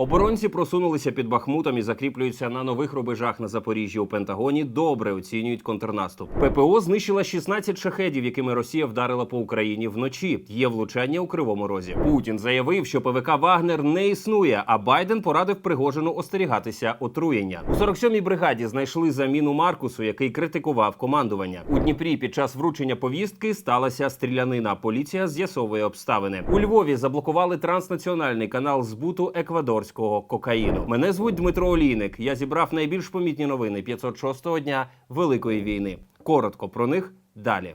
Оборонці просунулися під Бахмутом і закріплюються на нових рубежах на Запоріжжі. У Пентагоні добре оцінюють контрнаступ. ППО знищила 16 шахедів, якими Росія вдарила по Україні вночі. Є влучання у кривому розі. Путін заявив, що ПВК Вагнер не існує. А Байден порадив Пригожину остерігатися отруєння. У 47-й бригаді знайшли заміну Маркусу, який критикував командування. У Дніпрі під час вручення повістки сталася стрілянина. Поліція з'ясовує обставини. У Львові заблокували транснаціональний канал збуту еквадорського кокаїну. Мене звуть Дмитро Олійник. Я зібрав найбільш помітні новини 506-го дня Великої війни. Коротко про них далі.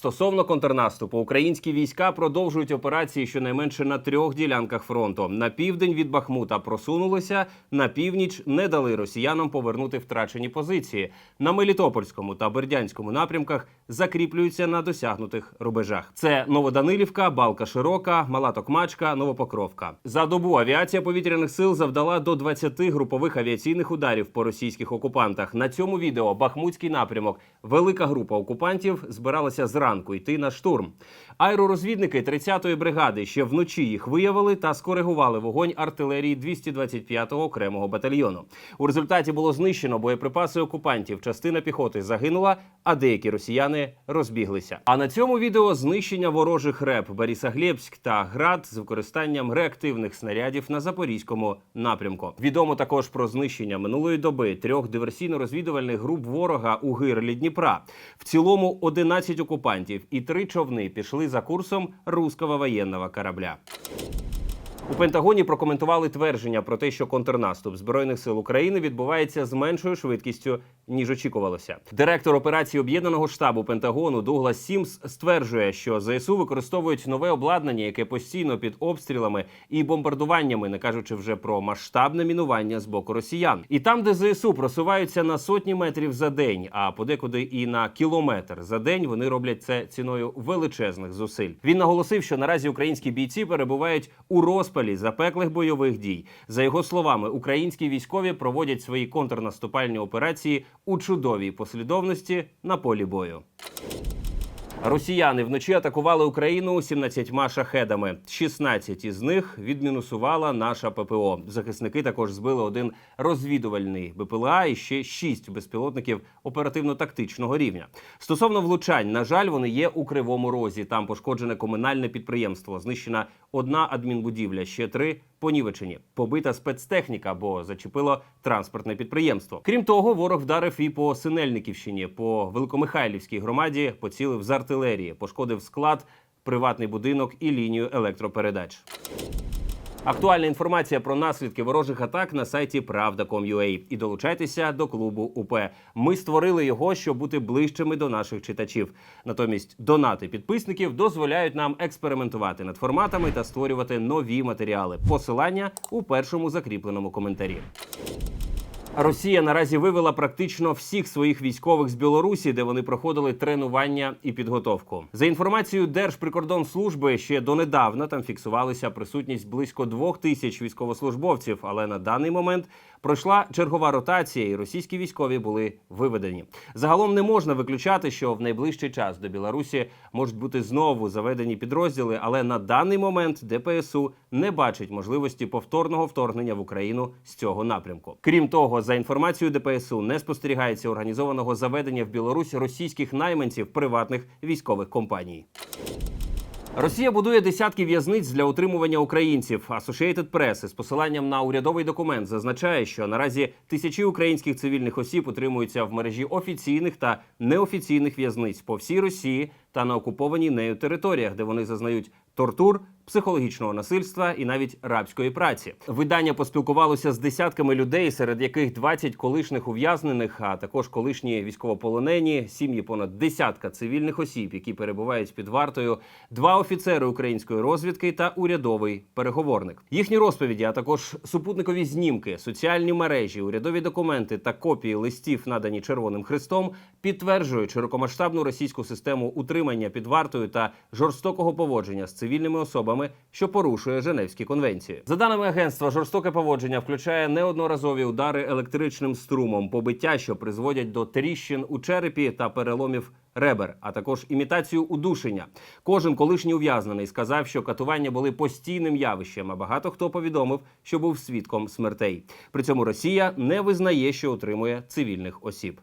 Стосовно контрнаступу, українські війська продовжують операції щонайменше на трьох ділянках фронту. На південь від Бахмута просунулися, на північ не дали росіянам повернути втрачені позиції. На Мелітопольському та Бердянському напрямках закріплюються на досягнутих рубежах. Це Новоданилівка, Балка Широка, Мала Токмачка, Новопокровка. За добу авіація повітряних сил завдала до 20 групових авіаційних ударів по російських окупантах. На цьому відео Бахмутський напрямок. Велика група окупантів збиралася зранку йти на штурм. Аеророзвідники 30-ї бригади ще вночі їх виявили та скоригували вогонь артилерії 225-го окремого батальйону. У результаті було знищено боєприпаси окупантів. Частина піхоти загинула, а деякі росіяни розбіглися. А на цьому відео знищення ворожих реп Борисоглєбськ та Град з використанням реактивних снарядів на запорізькому напрямку. Відомо також про знищення минулої доби трьох диверсійно-розвідувальних груп ворога у гирлі Дніпра. В цілому 11 окупантів і три човни пішли за курсом руського воєнного корабля. У Пентагоні прокоментували твердження про те, що контрнаступ збройних сил України відбувається з меншою швидкістю ніж очікувалося. Директор операції об'єднаного штабу Пентагону Дуглас Сімс стверджує, що ЗСУ використовують нове обладнання, яке постійно під обстрілами і бомбардуваннями, не кажучи вже про масштабне мінування з боку росіян. І там, де ЗСУ просуваються на сотні метрів за день, а подекуди і на кілометр за день, вони роблять це ціною величезних зусиль. Він наголосив, що наразі українські бійці перебувають у розпалі запеклих бойових дій. За його словами, українські військові проводять свої контрнаступальні операції у чудовій послідовності на полі бою. Росіяни вночі атакували Україну 17 шахедами. 16 із них відмінусувала наша ППО. Захисники також збили один розвідувальний БПЛА і ще 6 безпілотників оперативно-тактичного рівня. Стосовно влучань, на жаль, вони є у кривому розі. Там пошкоджене комунальне підприємство. Знищена одна адмінбудівля, ще три понівечені. Побита спецтехніка, бо зачепило транспортне підприємство. Крім того, ворог вдарив і по Синельниківщині, по Великомихайлівській громаді, поцілив з пошкодив склад, приватний будинок і лінію електропередач. Актуальна інформація про наслідки ворожих атак на сайті Правда.com.ua. І долучайтеся до клубу УП. Ми створили його, щоб бути ближчими до наших читачів. Натомість донати підписників дозволяють нам експериментувати над форматами та створювати нові матеріали. Посилання у першому закріпленому коментарі. Росія наразі вивела практично всіх своїх військових з Білорусі, де вони проходили тренування і підготовку. За інформацією Держприкордонслужби, ще донедавна там фіксувалася присутність близько двох тисяч військовослужбовців, але на даний момент пройшла чергова ротація, і російські військові були виведені. Загалом не можна виключати, що в найближчий час до Білорусі можуть бути знову заведені підрозділи, але на даний момент ДПСУ не бачить можливості повторного вторгнення в Україну з цього напрямку. Крім того, за інформацією ДПСУ не спостерігається організованого заведення в Білорусь російських найманців приватних військових компаній. Росія будує десятки в'язниць для утримування українців. Associated Press з посиланням на урядовий документ зазначає, що наразі тисячі українських цивільних осіб утримуються в мережі офіційних та неофіційних в'язниць по всій Росії та на окупованій нею територіях, де вони зазнають тортур, психологічного насильства і навіть рабської праці. Видання поспілкувалося з десятками людей, серед яких 20 колишніх ув'язнених, а також колишні військовополонені, сім'ї понад десятка цивільних осіб, які перебувають під вартою, два офіцери української розвідки та урядовий переговорник. Їхні розповіді, а також супутникові знімки, соціальні мережі, урядові документи та копії листів, надані Червоним Христом, підтверджують широкомасштабну російську систему утримання під вартою та жорстокого поводження з цивільними цивільними особами, що порушує Женевські конвенції. За даними агентства, жорстоке поводження включає неодноразові удари електричним струмом, побиття, що призводять до тріщин у черепі та переломів ребер, а також імітацію удушення. Кожен колишній ув'язнений сказав, що катування були постійним явищем. А багато хто повідомив, що був свідком смертей. При цьому Росія не визнає, що утримує цивільних осіб.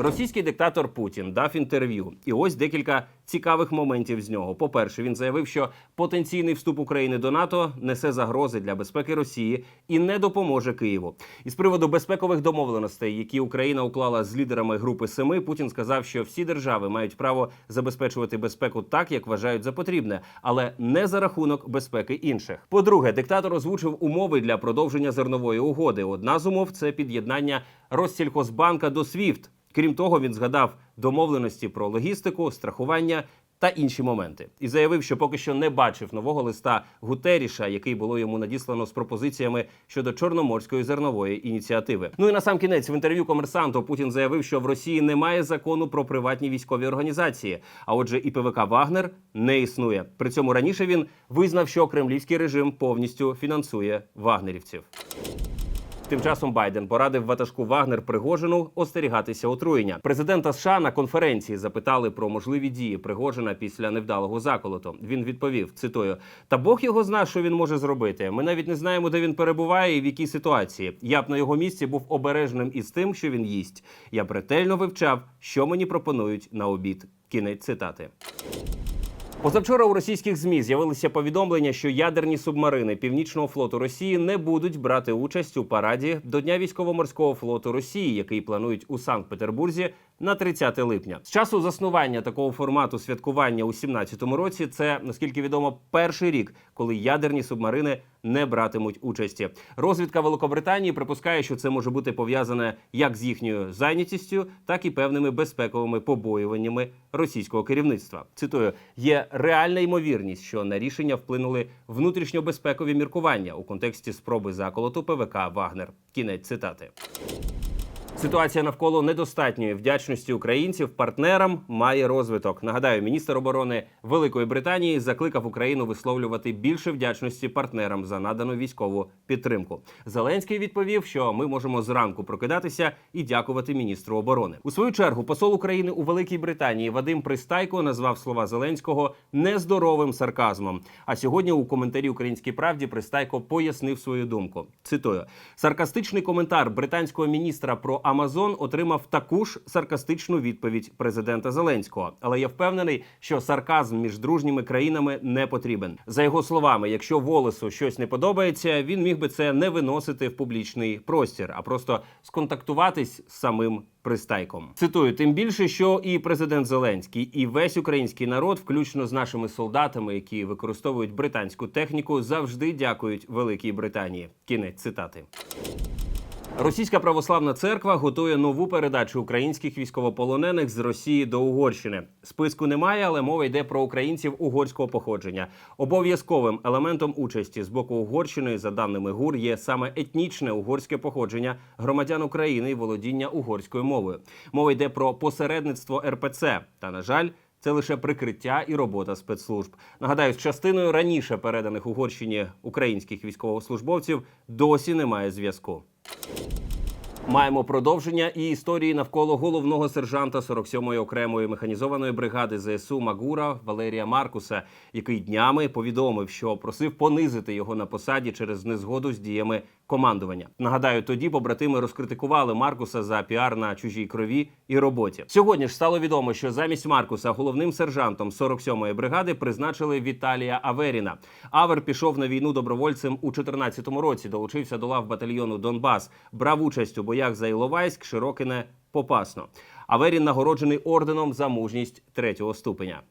Російський диктатор Путін дав інтерв'ю, і ось декілька цікавих моментів з нього. По-перше, він заявив, що потенційний вступ України до НАТО несе загрози для безпеки Росії і не допоможе Києву. І з приводу безпекових домовленостей, які Україна уклала з лідерами групи Семи, Путін сказав, що всі держави мають право забезпечувати безпеку так, як вважають за потрібне, але не за рахунок безпеки інших. По-друге, диктатор озвучив умови для продовження зернової угоди. Одна з умов це під'єднання Россільхозбанка до SWIFT. Крім того, він згадав домовленості про логістику, страхування та інші моменти, і заявив, що поки що не бачив нового листа Гутеріша, який було йому надіслано з пропозиціями щодо чорноморської зернової ініціативи. Ну і на сам кінець в інтерв'ю комерсанту Путін заявив, що в Росії немає закону про приватні військові організації. А отже, і ПВК Вагнер не існує. При цьому раніше він визнав, що кремлівський режим повністю фінансує вагнерівців. Тим часом Байден порадив ватажку Вагнер Пригожину остерігатися отруєння. Президента США на конференції запитали про можливі дії Пригожина після невдалого заколоту. Він відповів: цитую: Та Бог його зна, що він може зробити. Ми навіть не знаємо, де він перебуває і в якій ситуації. Я б на його місці був обережним із тим, що він їсть. Я ретельно вивчав, що мені пропонують на обід. Кінець цитати. Позавчора у російських змі з'явилися повідомлення, що ядерні субмарини Північного флоту Росії не будуть брати участь у параді до Дня військово-морського флоту Росії, який планують у Санкт-Петербурзі на 30 липня. З часу заснування такого формату святкування у 17-му році це наскільки відомо перший рік, коли ядерні субмарини не братимуть участі. Розвідка Великобританії припускає, що це може бути пов'язане як з їхньою зайнятістю, так і певними безпековими побоюваннями російського керівництва. Цитую: є реальна ймовірність, що на рішення вплинули внутрішньобезпекові міркування у контексті спроби заколоту ПВК Вагнер. Кінець цитати. Ситуація навколо недостатньої вдячності українців партнерам має розвиток. Нагадаю, міністр оборони Великої Британії закликав Україну висловлювати більше вдячності партнерам за надану військову підтримку. Зеленський відповів, що ми можемо зранку прокидатися і дякувати міністру оборони. У свою чергу посол України у Великій Британії Вадим Пристайко назвав слова Зеленського нездоровим сарказмом. А сьогодні у коментарі Українській правді Пристайко пояснив свою думку. Цитую: саркастичний коментар британського міністра про Амазон отримав таку ж саркастичну відповідь президента Зеленського. Але я впевнений, що сарказм між дружніми країнами не потрібен. За його словами, якщо Волесу щось не подобається, він міг би це не виносити в публічний простір, а просто сконтактуватись з самим. Пристайком цитую, тим більше, що і президент Зеленський, і весь український народ, включно з нашими солдатами, які використовують британську техніку, завжди дякують Великій Британії. Кінець цитати. Російська православна церква готує нову передачу українських військовополонених з Росії до Угорщини. Списку немає, але мова йде про українців угорського походження. Обов'язковим елементом участі з боку Угорщини, за даними ГУР, є саме етнічне угорське походження громадян України і володіння угорською мовою. Мова йде про посередництво РПЦ. Та на жаль. Це лише прикриття і робота спецслужб. Нагадаю, з частиною раніше переданих Угорщині українських військовослужбовців досі немає зв'язку. Маємо продовження і історії навколо головного сержанта 47-ї окремої механізованої бригади ЗСУ Магура Валерія Маркуса, який днями повідомив, що просив понизити його на посаді через незгоду з діями командування. Нагадаю, тоді побратими розкритикували Маркуса за піар на чужій крові і роботі. Сьогодні ж стало відомо, що замість Маркуса головним сержантом 47-ї бригади призначили Віталія Аверіна. Авер пішов на війну добровольцем у 2014 році. Долучився до лав батальйону Донбас, брав участь у боях за Іловайськ, Широкине, Попасно. Аверін нагороджений орденом за мужність третього ступеня.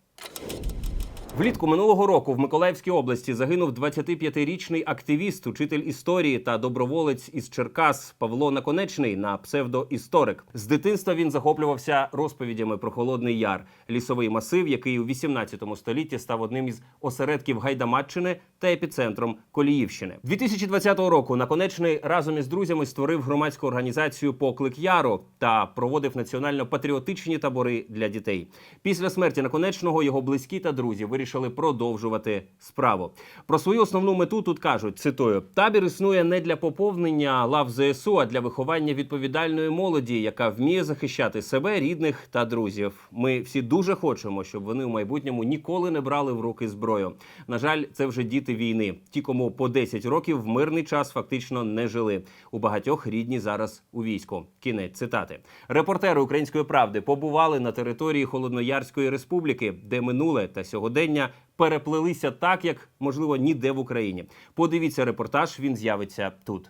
Влітку минулого року в Миколаївській області загинув 25-річний активіст, учитель історії та доброволець із Черкас Павло Наконечний на псевдоісторик. З дитинства він захоплювався розповідями про Холодний Яр, лісовий масив, який у 18 столітті став одним із осередків Гайдамаччини та епіцентром Коліївщини. 2020 року Наконечний разом із друзями створив громадську організацію Поклик Яру та проводив національно-патріотичні табори для дітей. Після смерті Наконечного його близькі та друзі вирішили вирішили продовжувати справу. Про свою основну мету тут кажуть: цитую: табір існує не для поповнення лав ЗСУ, а для виховання відповідальної молоді, яка вміє захищати себе, рідних та друзів. Ми всі дуже хочемо, щоб вони в майбутньому ніколи не брали в руки зброю. На жаль, це вже діти війни. Ті, кому по 10 років в мирний час фактично не жили. У багатьох рідні зараз у війську. Кінець цитати. Репортери української правди побували на території Холодноярської республіки, де минуле та сьогодення переплелися так, як можливо ніде в Україні. Подивіться репортаж. Він з'явиться тут.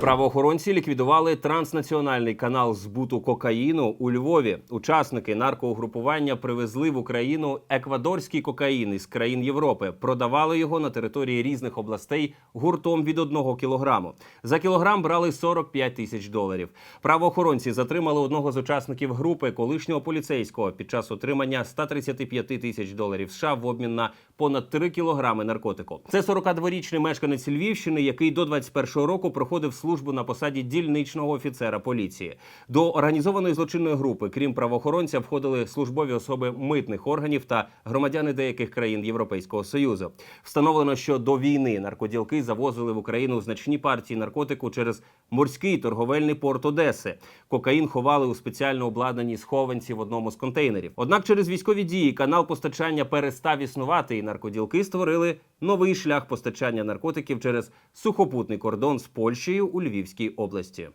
Правоохоронці ліквідували транснаціональний канал збуту кокаїну у Львові. Учасники наркоугрупування привезли в Україну еквадорський кокаїн із країн Європи, продавали його на території різних областей гуртом від одного кілограму. За кілограм брали 45 тисяч доларів. Правоохоронці затримали одного з учасників групи колишнього поліцейського під час отримання 135 тисяч доларів США в обмін на понад 3 кілограми наркотику. Це 42-річний мешканець Львівщини, який до 21-го року проходив службу на посаді дільничного офіцера поліції. До організованої злочинної групи, крім правоохоронця, входили службові особи митних органів та громадяни деяких країн Європейського союзу. Встановлено, що до війни наркоділки завозили в Україну значні партії наркотику через морський торговельний порт Одеси. Кокаїн ховали у спеціально обладнаній схованці в одному з контейнерів. Однак через військові дії канал постачання перестав існувати, і наркоділки створили новий шлях постачання наркотиків через сухопутний кордон з Польщею у Львівській області.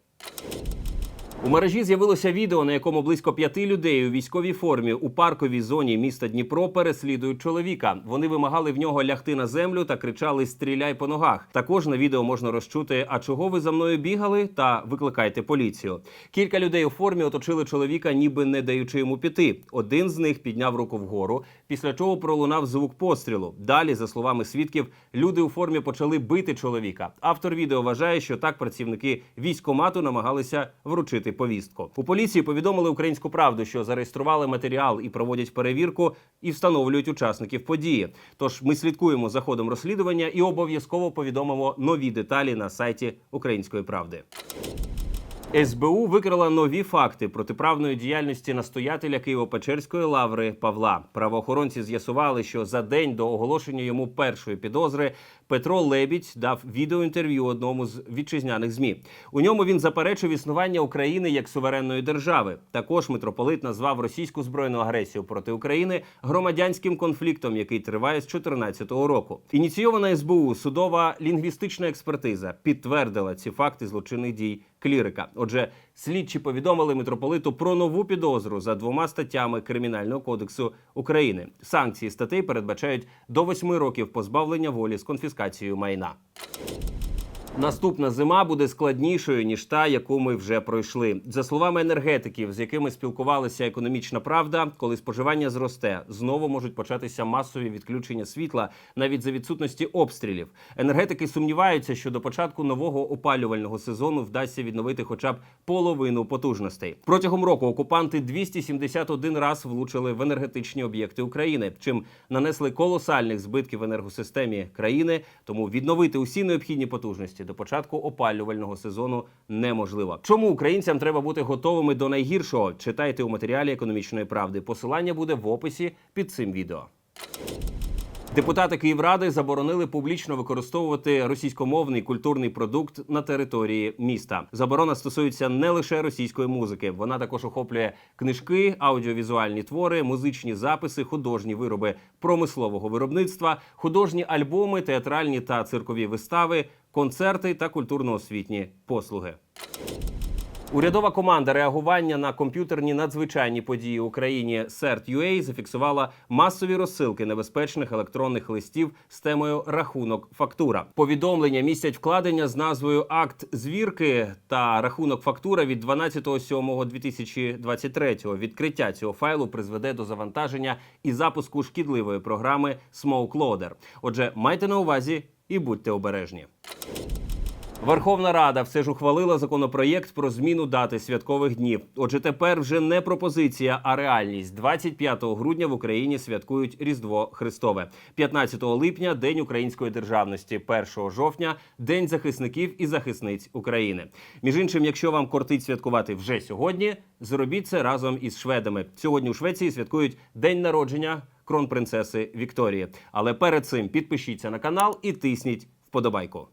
У мережі з'явилося відео, на якому близько п'яти людей у військовій формі у парковій зоні міста Дніпро переслідують чоловіка. Вони вимагали в нього лягти на землю та кричали Стріляй по ногах. Також на відео можна розчути, а чого ви за мною бігали? та викликайте поліцію. Кілька людей у формі оточили чоловіка, ніби не даючи йому піти. Один з них підняв руку вгору, після чого пролунав звук пострілу. Далі, за словами свідків, люди у формі почали бити чоловіка. Автор відео вважає, що так працівники військкомату намагалися вручити повістку. У поліції повідомили українську правду, що зареєстрували матеріал і проводять перевірку і встановлюють учасників події. Тож ми слідкуємо за ходом розслідування і обов'язково повідомимо нові деталі на сайті Української правди. СБУ викрила нові факти протиправної діяльності настоятеля Києво-Печерської лаври Павла. Правоохоронці з'ясували, що за день до оголошення йому першої підозри Петро Лебідь дав відеоінтерв'ю одному з вітчизняних змі. У ньому він заперечив існування України як суверенної держави. Також митрополит назвав російську збройну агресію проти України громадянським конфліктом, який триває з 2014 року. Ініційована СБУ судова лінгвістична експертиза підтвердила ці факти злочинних дій клірика. Отже, слідчі повідомили митрополиту про нову підозру за двома статтями Кримінального кодексу України. Санкції статей передбачають до восьми років позбавлення волі з конфіскацією майна. Наступна зима буде складнішою ніж та, яку ми вже пройшли. За словами енергетиків, з якими спілкувалася економічна правда, коли споживання зросте, знову можуть початися масові відключення світла навіть за відсутності обстрілів. Енергетики сумніваються, що до початку нового опалювального сезону вдасться відновити хоча б половину потужностей. Протягом року окупанти 271 раз влучили в енергетичні об'єкти України, чим нанесли колосальних збитків в енергосистемі країни. Тому відновити усі необхідні потужності до початку опалювального сезону неможливо. Чому українцям треба бути готовими до найгіршого? Читайте у матеріалі економічної правди. Посилання буде в описі під цим відео. Депутати Київради заборонили публічно використовувати російськомовний культурний продукт на території міста. Заборона стосується не лише російської музики, вона також охоплює книжки, аудіовізуальні твори, музичні записи, художні вироби промислового виробництва, художні альбоми, театральні та циркові вистави, концерти та культурно-освітні послуги. Урядова команда реагування на комп'ютерні надзвичайні події в Україні CERT.UA зафіксувала масові розсилки небезпечних електронних листів з темою рахунок фактура. Повідомлення містять вкладення з назвою Акт звірки та рахунок фактура від 12.07.2023. Відкриття цього файлу призведе до завантаження і запуску шкідливої програми SmokeLoader. Отже, майте на увазі і будьте обережні. Верховна Рада все ж ухвалила законопроєкт про зміну дати святкових днів. Отже, тепер вже не пропозиція, а реальність. 25 грудня в Україні святкують Різдво Христове, 15 липня День української державності, 1 жовтня День захисників і захисниць України. Між іншим, якщо вам кортить святкувати вже сьогодні, зробіть це разом із шведами. Сьогодні у Швеції святкують день народження кронпринцеси Вікторії. Але перед цим підпишіться на канал і тисніть вподобайку.